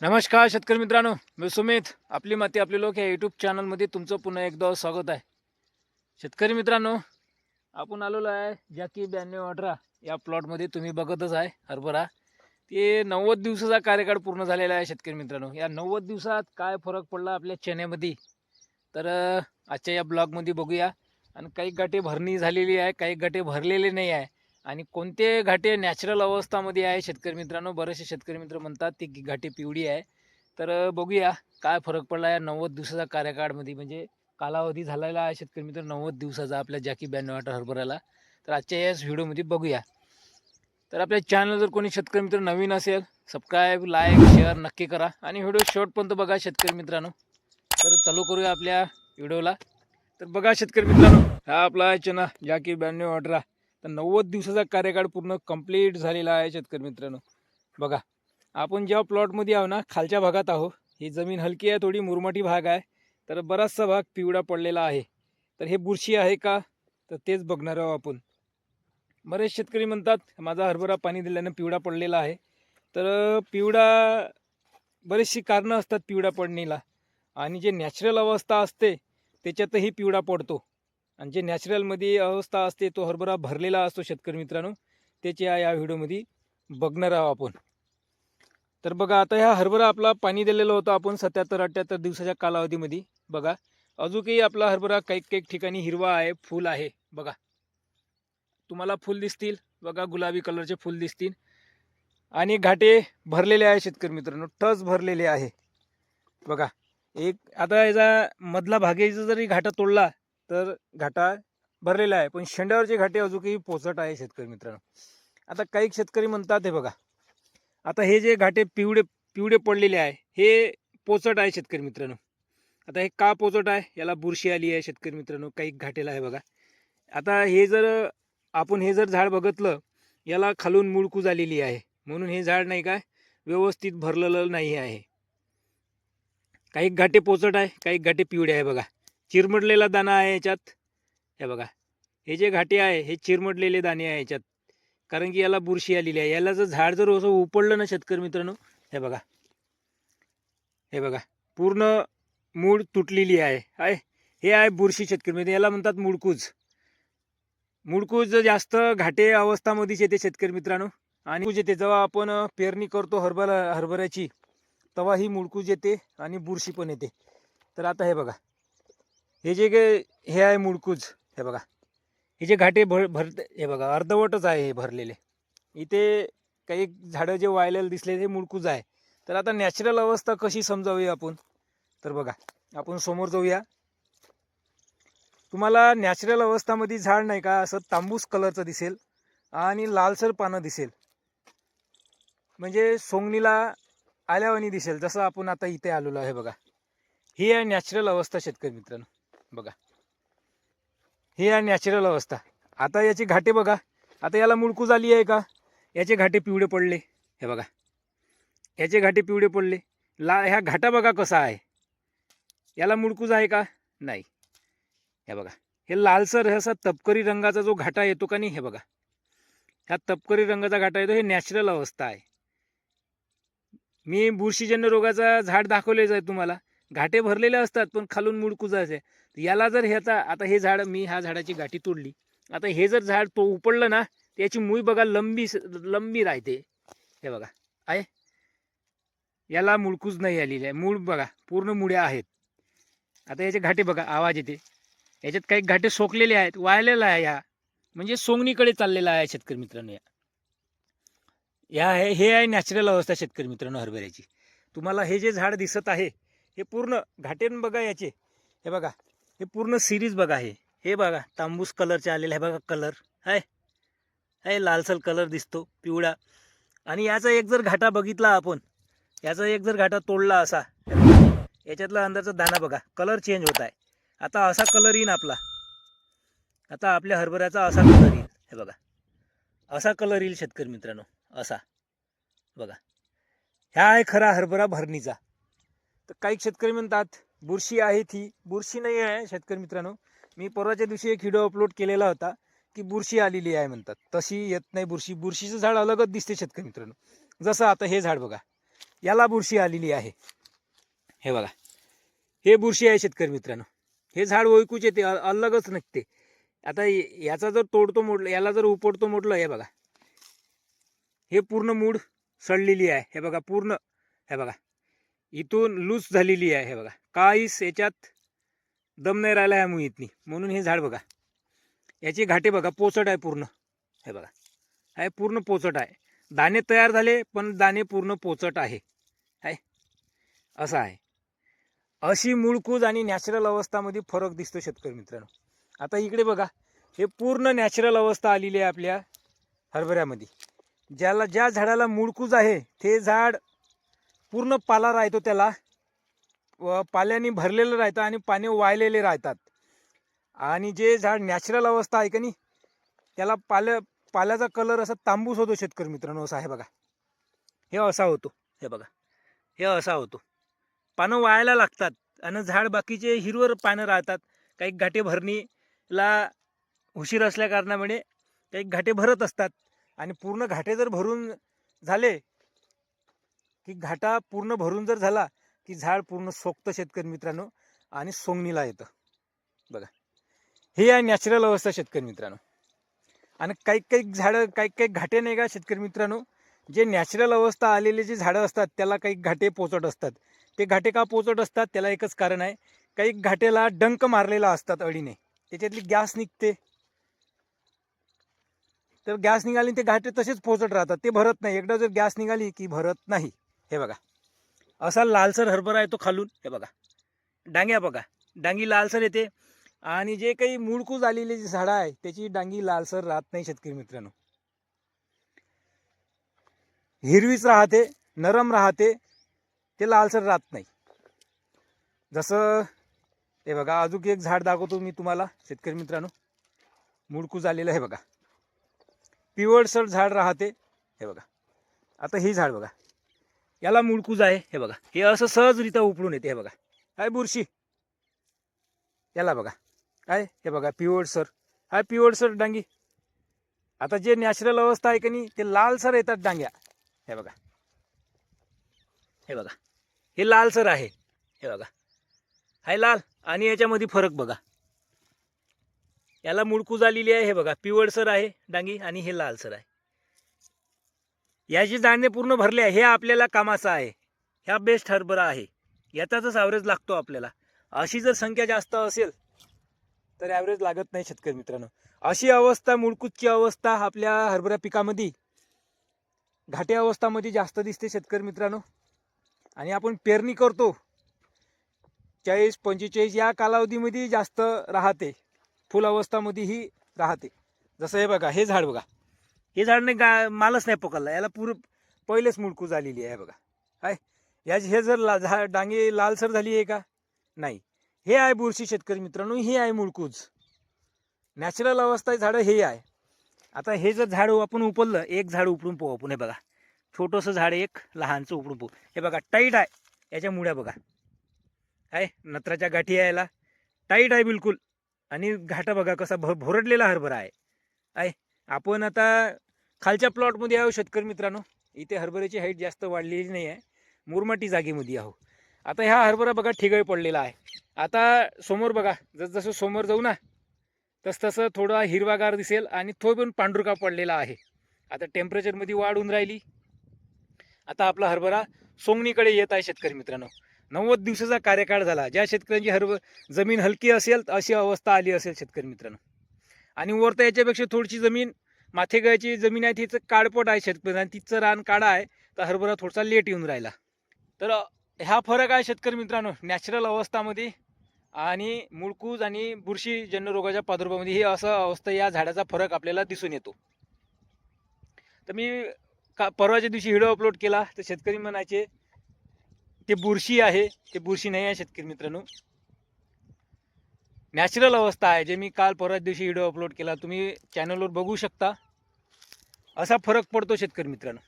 नमस्कार शेतकरी मित्रांनो मी सुमित. आपली माती आपले लोक या यूट्यूब चॅनलमध्ये तुमचं पुन्हा एकदा स्वागत आहे. शेतकरी मित्रांनो आपण आलेलो आहे जॅकी ब्याण्णव अठरा या प्लॉटमध्ये तुम्ही बघतच आहे हरभरा. ते नव्वद दिवसाचा कार्यकाळ पूर्ण झालेला आहे शेतकरी मित्रांनो. या नव्वद दिवसात काय फरक पडला आपल्या चण्यामध्ये तर आजच्या या ब्लॉगमध्ये बघूया. आणि काही गाठे भरणी झालेली आहे काही गाठे भरलेले नाही आहे. आणि कोणते घाटे नॅचरल अवस्थामध्ये आहे शेतकरी मित्रांनो? बरेचसे शेतकरी मित्र म्हणतात ती घाटे पिवळी आहे. तर बघूया काय फरक पडला या नव्वद दिवसाचा कार्यकाळमध्ये? म्हणजे कालावधी झालेला आहे शेतकरी मित्र नव्वद दिवसाचा आपल्या जॅकी ब्याण्णव आठ हरभऱ्याला. तर आजच्या याच व्हिडिओमध्ये बघूया. तर आपल्या चॅनल जर कोणी शेतकरी मित्र नवीन असेल सबस्क्राईब लाईक शेअर नक्की करा. आणि व्हिडिओ शेवटपर्यंत बघा शेतकरी मित्रांनो. तर चालू करूया आपल्या व्हिडिओला. तर बघा शेतकरी मित्रांनो हा आपला आहे चना जॅकी ब्याण्णव अठरा तर नव्वद दिवसाचा कार्यकाळ पूर्ण कंप्लीट झालेला आहे शेतकरी मित्रांनो. बघा आपण जेव्हा प्लॉटमध्ये आहो ना खालच्या भागात आहो ही जमीन हलकी आहे थोडी मुरमाटी भाग आहे. तर बराचसा भाग पिवळा पडलेला आहे. तर हे बुरशी आहे का? तर तेच बघणार आहोत आपण. बरेच शेतकरी म्हणतात माझा हरभरा पाणी दिल्यानं पिवळा पडलेला आहे. तर पिवळा बरीचशी कारणं असतात पिवळा पडणीला. आणि जे नॅचरल अवस्था असते त्याच्यातही पिवळा पडतो. आणि जे नॅचरलमध्ये अवस्था असते तो हरभरा भरलेला असतो शेतकरी मित्रांनो. त्याची या या व्हिडिओमध्ये बघणार आहोत आपण. तर बघा आता ह्या हरभरा आपला पाणी दिलेलं होतं आपण सत्याहत्तर अठ्ठ्याहत्तर दिवसाच्या कालावधीमध्ये. बघा अजूनही आपला हरभरा काही काही ठिकाणी हिरवा आहे फूल आहे. बघा. तुम्हाला फूल दिसतील. बघा गुलाबी कलरचे फूल दिसतील. आणि घाटे भरलेले आहे शेतकरी मित्रांनो. टच भरलेले आहे. बघा एक आता याचा मधला भागेचा जरी घाटा तोडला तर घाटा भरलेला आहे. पण शेंड्यावरचे घाटे अजूनही पोचट आहे शेतकरी मित्रांनो. आता काही शेतकरी म्हणतात हे बघा आता हे जे घाटे पिवळे पिवळे पडलेले आहे हे पोचट आहे शेतकरी मित्रांनो. आता हे का पोचट आहे? याला बुरशी आली आहे शेतकरी मित्रांनो. काही घाटेला आहे बघा. आता हे जर आपण हे जर झाड बघितलं याला खालून मुळकूज आलेली आहे. म्हणून हे झाड नाही काय व्यवस्थित भरलेलं नाही आहे. काही घाटे पोचट आहे काही घाटे पिवळे आहे बघा. चिरमडलेला दाणा आहे याच्यात. हे बघा हे जे घाटे आहे हे चिरमडलेले दाणे आहे याच्यात. कारण की याला बुरशी आलेली आहे. याला जर झाड जर असं उपडलं ना शेतकरी मित्रांनो हे बघा. हे बघा पूर्ण मूळ तुटलेली आहे. आहे हे आहे बुरशी शेतकरी मित्र. याला म्हणतात मुळकूज. मुळकूज जास्त घाटे अवस्थामध्येच येते शेतकरी मित्रांनो. आणि मुळकूज येते. जेव्हा आपण पेरणी करतो हरभरा हरभऱ्याची तेव्हा ही मुळकूज येते आणि बुरशी पण येते. तर आता हे बघा हे जे काय हे आहे मुळकूज हे बघा. हे जे घाटे भर भर हे बघा अर्धवटच आहे हे भरलेले. इथे काही झाडं जे वाळलेलं दिसले ते मुळकूज आहे. तर आता नॅचरल अवस्था कशी समजावी आपण? तर बघा आपण समोर जाऊया. तुम्हाला नॅचरल अवस्थामध्ये झाड नाही का असं तांबूस कलरचं दिसेल आणि लालसर पानं दिसेल. म्हणजे सोंगणीला आल्यावानी दिसेल जसं आपण आता इथे आलेलो आहे बघा. ही आहे नॅचरल अवस्था शेतकरी मित्रांनो. बघा. ही आहे नॅचरल अवस्था. आता याची घाटे बघा. आता याला मुळकू आली आहे का? याचे घाटे पिवळे पडले. हे बघा. याचे घाटे पिवळे पडले. ला ह्या घाटा बघा कसा आहे. याला मुळकूज आहे का? नाही. हे बघा. हे लालसर असा तपकरी रंगाचा जो घाटा येतो का नाही हे बघा. ह्या तपकरी रंगाचा घाटा येतो हे नॅचरल अवस्था आहे. मी बुरशीजन्य रोगाचा झाड दाखवले आहे तुम्हाला. घाटे भरलेले असतात पण खालून मुळकुजाचे याला जर ह्याचा आता हे झाड मी ह्या झाडाची गाठी तोडली. आता हे जर झाड तो उपडलं ना त्याची मुळी बघा लंबी लंबी राहते. हे बघा आहे? याला मुळकूज नाही आलेली आहे. मूळ बघा पूर्ण मुळ्या आहेत. आता याचे घाटे बघा आवाज येते. याच्यात काही घाटे सोकलेले आहेत वाळलेला आहे या म्हणजे सोंगणीकडे चाललेला आहे शेतकरी मित्रांनो या. या आहे हे आहे नॅचरल अवस्था शेतकरी मित्रांनो हरभऱ्याची. तुम्हाला हे जे झाड दिसत आहे हे पूर्ण घाटेन बघा याचे. हे बघा हे पूर्ण सिरीज बघा हे. हे बघा तांबूस कलरचे आलेले आहे बघा कलर आहे आहे लालसर कलर दिसतो पिवळा. आणि याचा एक जर घाटा बघितला आपण याचा एक जर घाटा तोडला असा याच्यातला अंदरचा दाना बघा कलर चेंज होत आहे. आता असा कलर येईन आपला. आता आपल्या हरभऱ्याचा असा कलर येईल. हे बघा. असा कलर येईल शेतकरी मित्रांनो असा. बघा. ह्या आहे खरा हरभरा भरणीचा. तर काही शेतकरी म्हणतात बुरशी आहे ती. बुरशी नाही आहे शेतकरी मित्रांनो. मी परवाच्या दिवशी एक व्हिडिओ अपलोड केलेला होता की बुरशी आलेली आहे म्हणतात. तशी येत नाही बुरशी. बुरशीचं झाड अलगच दिसते शेतकरी मित्रांनो. जसं आता हे झाड बघा याला बुरशी आलेली आहे. हे बघा हे बुरशी आहे शेतकरी मित्रांनो. हे झाड ओळखूच येते अलगच निघते. आता याचा जर तोडतो मोडलं याला जर उपडतो मोडलं हे बघा. हे पूर्ण मूड सडलेली आहे. हे बघा पूर्ण हे बघा. इथून लूज झालेली आहे हे बघा. काहीच याच्यात दम नाही राहिला आहे मुळीतनी म्हणून हे झाड बघा. याची घाटे बघा पोचट आहे पूर्ण. हे बघा. आहे पूर्ण पोचट आहे. दाणे तयार झाले पण दाणे पूर्ण पोचट आहे. आहे असं आहे. अशी मूळकूज आणि नॅचरल अवस्थामध्ये फरक दिसतो शेतकरी मित्रांनो. आता इकडे बघा. हे पूर्ण नॅचरल अवस्था आलेली आहे आपल्या हरभऱ्यामध्ये. ज्याला ज्या झाडाला मूळकूज आहे ते झाड पूर्ण पाला राहतो त्याला. व पाल्याने भरलेलं राहतं आणि पाणी वाळलेले राहतात. आणि जे झाड नॅचरल अवस्था आहे का नाही त्याला पाल्या पाल्याचा कलर असा तांबूस होतो शेतकरी मित्रांनो असा आहे बघा. हे असा होतो हे बघा. हे असा होतो. पानं वाळायला लागतात आणि झाड बाकीचे हिरवर पानं राहतात. काही घाटे भरणीला उशीर असल्या कारणामुळे काही घाटे भरत असतात. आणि पूर्ण घाटे जर भरून झाले की घाटा पूर्ण भरून जर झाला की झाड पूर्ण सोकतं शेतकरी मित्रांनो आणि सोंगणीला येतं. बघा. हे आहे नॅचरल अवस्था शेतकरी मित्रांनो. आणि काही काही झाडं काही काही घाटे नाही का शेतकरी मित्रांनो? जे नॅचरल अवस्था आलेले जे झाडं असतात त्याला काही घाटे पोचट असतात. ते घाटे का पोचट असतात? त्याला एकच कारण आहे. काही घाटेला डंक मारलेला असतात अडीने त्याच्यातली गॅस निघते. तर गॅस निघाली ते घाटे तसेच पोचट राहतात. ते भरत नाही. एकदा जर गॅस निघाली की भरत नाही. हे बघा. असा लालसर हरभरा आहे तो खालून. हे बघा. डांग्या बघा. डांगी लालसर येते. आणि जे काही मूळकूज आलेली जी झाडं आहे त्याची डांगी लालसर राहत नाही शेतकरी मित्रांनो. हिरवीच राहते नरम राहते ते लालसर राहत नाही. जसं हे बघा अजून एक झाड दाखवतो मी तुम्हाला शेतकरी मित्रांनो. मूळकूज आलेलं आहे बघा. पिवळसर झाड राहते हे बघा. आता हे झाड बघा. याला मुळकूज आहे? हे बघा. हे असं सहजरित्या उपडून येते हे बघा. काय बुरशी? याला बघा. काय? हे बघा पिवळसर हाय पिवळसर डांगी. आता जे नॅचरल अवस्था आहे का नाही ते लालसर येतात डांग्या. हे बघा. हे बघा. हे लालसर आहे. हे बघा. हाय लाल. आणि याच्यामध्ये फरक बघा. याला मुळकूज आलेली आहे हे बघा. पिवळसर आहे डांगी आणि हे लालसर आहे. याची दाणे पूर्ण भरले आहे हे आपल्याला कामाचं आहे. ह्या बेस्ट हरभरा आहे. याचाच ॲव्हरेज लागतो आपल्याला. अशी जर संख्या जास्त असेल तर ॲव्हरेज लागत नाही शेतकरी मित्रांनो. अशी अवस्था मुळकूजची अवस्था आपल्या हरभरा पिकामध्ये घाटे अवस्थामध्ये जास्त दिसते शेतकरी मित्रांनो. आणि आपण पेरणी करतो चाळीस पंचेचाळीस या कालावधीमध्ये जास्त राहते. फुल अवस्थामध्येही राहते. जसं हे बघा हे झाड बघा. हे झाड नाही गा मालच नाही पकडला. याला पूर पहिलेच मुडकू झालेली आहे बघा. काय याची हे जर ला झाड डांगे लालसर झाली आहे का? नाही. हे आहे बुरशी शेतकरी मित्रांनो हे आहे मुळकूज नॅचरल अवस्था झाडं हे आहे. आता हे जर झाड आपण उपललं एक झाड उपडून पाहू आपण हे बघा. छोटंसं झाड एक लहानचं उपडून पाहू. हे बघा टाईट आहे. याच्या मुळ्या बघा. आहे नत्राच्या गाठी आहे याला. टाईट आहे बिलकुल. आणि घाटा बघा कसा भ भोरडलेला हरभरा आहे. आहे आपण आता खालच्या प्लॉटमध्ये आहो शेतकरी मित्रांनो. इथे हरभऱ्याची हाईट जास्त वाढलेली नाही आहे मुरमाटी जागेमध्ये आहो. आता ह्या हरभरा बघा ठिगळ पडलेला आहे. आता समोर बघा जसजसं समोर जाऊ ना तसतसं थोडा हिरवागार दिसेल आणि तो पण पांढुरका पडलेला आहे. आता टेम्परेचरमध्ये वाढ होऊन राहिली. आता आपला हरभरा सोंगणीकडे येत आहे शेतकरी मित्रांनो. नव्वद दिवसाचा कार्यकाळ झाला. ज्या शेतकऱ्यांची हरभ जमीन हलकी असेल अशी अवस्था आली असेल शेतकरी मित्रांनो. आणि वर तर याच्यापेक्षा थोडीशी जमीन माथेगायची जमीन आहे तिचं काळपट आहे शेतकरी आणि तिचं रान काढा आहे तर हरभरा थोडासा लेट येऊन राहिला. तर ह्या फरक आहे शेतकरी मित्रांनो नॅचरल अवस्थामध्ये आणि मुळकूज आणि बुरशी रोगाच्या प्रादुर्भावामध्ये ही असं अवस्था या झाडाचा फरक आपल्याला दिसून येतो. तर मी का परवाच्या दिवशी व्हिडिओ अपलोड केला तर शेतकरी म्हणायचे ते बुरशी आहे ते बुरशी नाही आहे शेतकरी मित्रांनो. नॅचरल अवस्था आहे जे मी काल परवाच दिवशी व्हिडिओ अपलोड केला तुम्ही चॅनलवर बघू शकता. असा फरक पडतो शेतकरी मित्रांनो.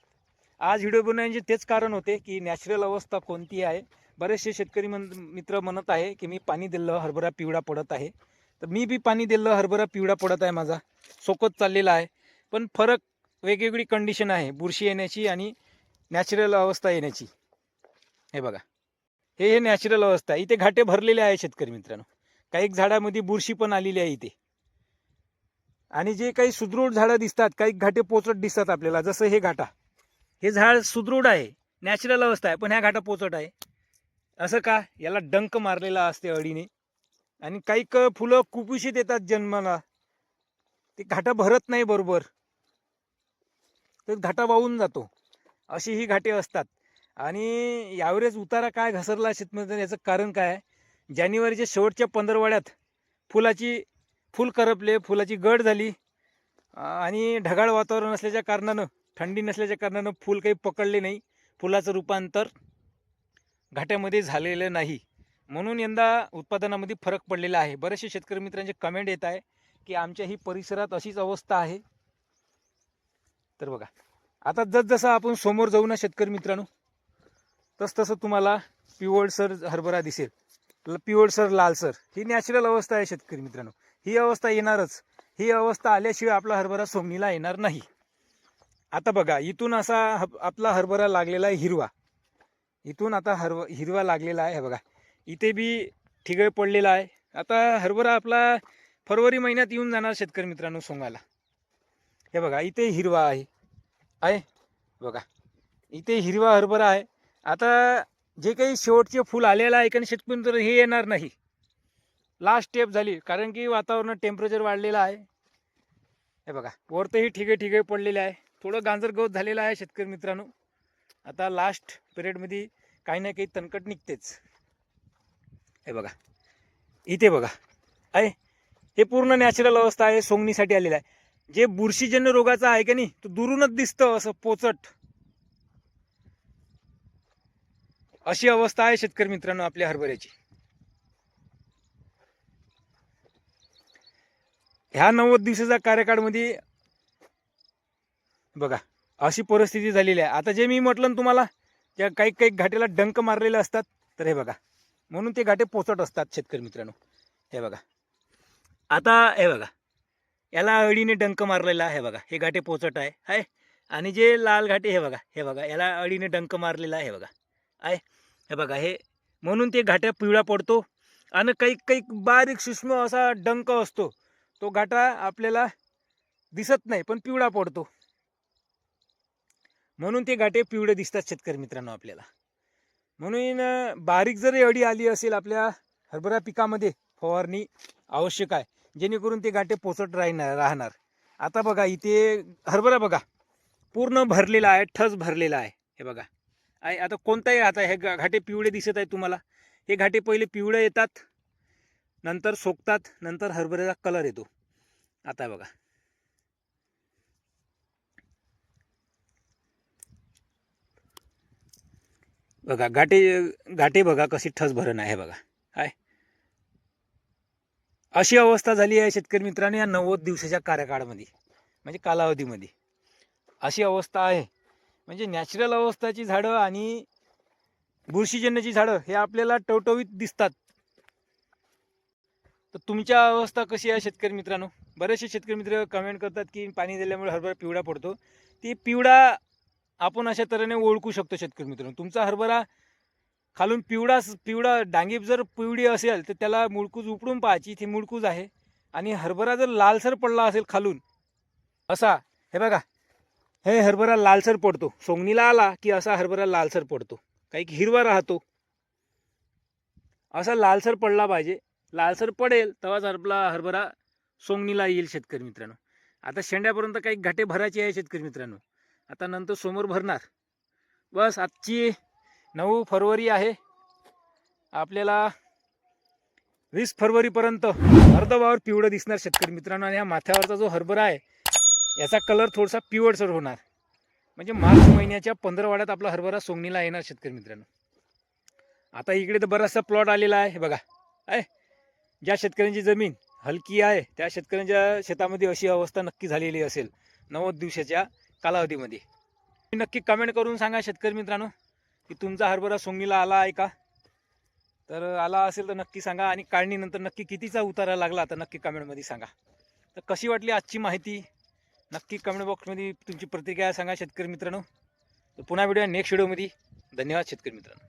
आज व्हिडिओ बनवण्याचे तेच कारण होते की नॅचरल अवस्था कोणती आहे? बरेचसे शेतकरी मन मित्र म्हणत आहे की मी पाणी दिलं हरभरा पिवळा पडत आहे. तर मी बी पाणी दिलं हरभरा पिवळा पडत आहे माझा. सोकत चाललेला आहे. पण फरक वेगवेगळी कंडिशन आहे बुरशी येण्याची आणि नॅचरल अवस्था येण्याची. हे बघा. हे हे नॅचरल अवस्था आहे. इथे घाटे भरलेले आहे शेतकरी मित्रांनो. काही झाडामध्ये बुरशी पण आलेली आहे इथे. आणि जे काही सुदृढ झाडं दिसतात काही घाटे पोचट दिसतात आपल्याला जसं हे घाटा. हे झाड सुदृढ आहे नॅचरल अवस्था आहे पण ह्या घाटा पोचट आहे. असं का? याला डंक मारलेला असते अडीने आणि काही क फुलं कुपुशीत येतात जन्माला. ते घाटा भरत नाही बरोबर. तर घाटा वाहून जातो. अशी ही घाटे असतात. आणि यावरेज उतारा काय घसरला शेतमध्ये याचं कारण काय आहे? जानेवारीच्या शेवटच्या पंधरवाड्यात फुलाची फुल करपले फुलाची गड झाली. आणि ढगाळ वातावरण असल्याच्या कारणानं थंडी नसल्याच्या कारणानं फुल काही पकडले नाही. फुलाचं रूपांतर घाट्यामध्ये झालेलं नाही. म्हणून यंदा उत्पादनामध्ये फरक पडलेला आहे. बरेचसे शेतकरी मित्रांचे कमेंट येत आहे की आमच्या ही परिसरात अशीच अवस्था आहे. तर बघा आता जसजसं आपण समोर जाऊ ना शेतकरी मित्रांनो तसतसं तुम्हाला पिवळसर हरभरा दिसेल. पिवळसर लालसर ही नॅचरल अवस्था आहे शेतकरी मित्रांनो. ही अवस्था येणारच. ही अवस्था आल्याशिवाय आपला हरभरा सोमनीला येणार नाही. आता बघा इथून असा ह- आपला हरभरा लागलेला आहे हिरवा. इथून आता हरव हिरवा लागलेला आहे बघा. इथे बी ठिगळ पडलेला आहे. आता हरभरा आपला फरवरी महिन्यात येऊन जाणार शेतकरी मित्रांनो सोंगाला हे बघा इथे हिरवा आहे. आहे? बघा. इथे हिरवा हरभरा आहे. आता जे काही शेवटचे फूल आलेलं आहे कारण शेतकरी तर हे येणार नाही. लास्ट स्टेप झाली. कारण की वातावरणात टेम्परेचर वाढलेलं आहे. हे बघा वरतही ठिगे ठिगे पडलेले आहे. थोडं गांजर गवत झालेलं आहे शेतकरी मित्रांनो. आता लास्ट पिरियडमध्ये काही ना काही तणकट निघतेच. हे बघा इथे बघा. आहे. हे पूर्ण नॅचरल अवस्था आहे. सोंगणीसाठी आलेलं आहे. जे बुरशीजन्य रोगाचं आहे का नाही तो दुरूनच दिसतं असं पोचट अशी अवस्था आहे शेतकरी मित्रांनो आपल्या हरभऱ्याची. ह्या नव्वद दिवसाच्या कार्यकाळमध्ये बघा अशी परिस्थिती झालेली आहे. आता जे मी म्हटलं ना तुम्हाला त्या काही काही घाटेला डंक मारलेले असतात तर हे बघा. म्हणून ते घाटे पोचट असतात शेतकरी मित्रांनो. हे बघा. आता हे बघा. याला अळीने डंक मारलेला आहे हे बघा. हे घाटे पोचट आहे हाय. आणि जे लाल घाटे हे बघा. हे बघा. याला अळीने डंक मारलेला आहे बघा. आहे. हे बघा हे म्हणून ते घाट्या पिवळा पडतो आणि काही काही बारीक सूक्ष्म असा डंक असतो. तो घाटा आपल्याला दिसत नाही पण पिवळा पडतो. म्हणून ते घाटे पिवळे दिसतात शेतकरी मित्रांनो आपल्याला. म्हणून बारीक जरी अडी आली असेल आपल्या हरभरा पिकामध्ये फवारणी आवश्यक आहे जेणेकरून ते घाटे पोचट राहणार राहणार. आता बघा इथे हरभरा बघा पूर्ण भरलेला आहे ठस भरलेला आहे. हे बघा. आहे. आता कोणताही आता हे घाटे पिवळे दिसत आहे तुम्हाला. हे घाटे पहिले पिवळे येतात नंतर सोकतात नंतर हरभऱ्याचा कलर येतो. आता बघा. बघा घाटे घाटे बघा कशी ठस भरण आहे बघा. आहे अशी अवस्था झाली आहे शेतकरी मित्रांनो या नव्वद दिवसाच्या कार्यकाळामध्ये म्हणजे कालावधीमध्ये. अशी अवस्था आहे. म्हणजे नॅचरल अवस्थाची झाडं आणि बुरशीजन्याची झाडं हे आपल्याला टवटवीत दिसतात. तर तुमच्या अवस्था कशी आहे शेतकरी मित्रांनो? बरेचसे शेतकरी मित्र कमेंट करतात की पाणी दिल्यामुळे हरभरा पिवळा पडतो. ती पिवळा आपण अशा तऱ्हेने ओळखू शकतो शेतकरी मित्रांनो. तुमचा हरभरा खालून पिवळा पिवळा डांगी जर पिवळी असेल तर त्याला मुळकूज उपडून पाहायची ती मुळकूज आहे. आणि हरभरा जर लालसर पडला असेल खालून असा हे बघा हे हरभरा लालसर पडतो. सोंगणीला आला की असा हरभरा लालसर पडतो. काही हिरवा राहतो. असा लालसर पडला पाहिजे. लालसर पडेल तेव्हाच हरबला हरभरा सोंगणीला येईल शेतकरी मित्रांनो. आता शेंड्यापर्यंत काही घाटे भरायचे आहे शेतकरी मित्रांनो. आता नंतर समोर भरणार. बस आजची नऊ फरवरी आहे. आपल्याला वीस फरवरीपर्यंत अर्धवावर पिवळं दिसणार शेतकरी मित्रांनो. आणि ह्या माथ्यावरचा जो हरभरा आहे याचा कलर थोडासा पिवळसर होणार. म्हणजे मार्च महिन्याच्या पंधरवाड्यात आपला हरभरा सोंगणीला येणार शेतकरी मित्रांनो. आता इकडे तर बराचसा प्लॉट आलेला आहे हे बघा. आहे. ज्या शेतकऱ्यांची जमीन हलकी आहे त्या शेतकऱ्यांच्या शेतामध्ये अशी अवस्था नक्की झालेली असेल नव्वद दिवसाच्या कालावधीमध्ये. नक्की कमेंट करून सांगा शेतकरी मित्रांनो की तुमचा हरभरा सोंगणीला आला आहे का? तर आला असेल तर नक्की सांगा आणि काढणीनंतर नक्की कितीचा उतारा लागला तर नक्की कमेंटमध्ये सांगा. तर कशी वाटली आजची माहिती? नक्की कमेंट बॉक्समध्ये तुमची प्रतिक्रिया सांगा शेतकरी मित्रांनो. तर पुन्हा व्हिडिओ नेक्स्ट व्हिडिओमध्ये धन्यवाद शेतकरी मित्रांनो.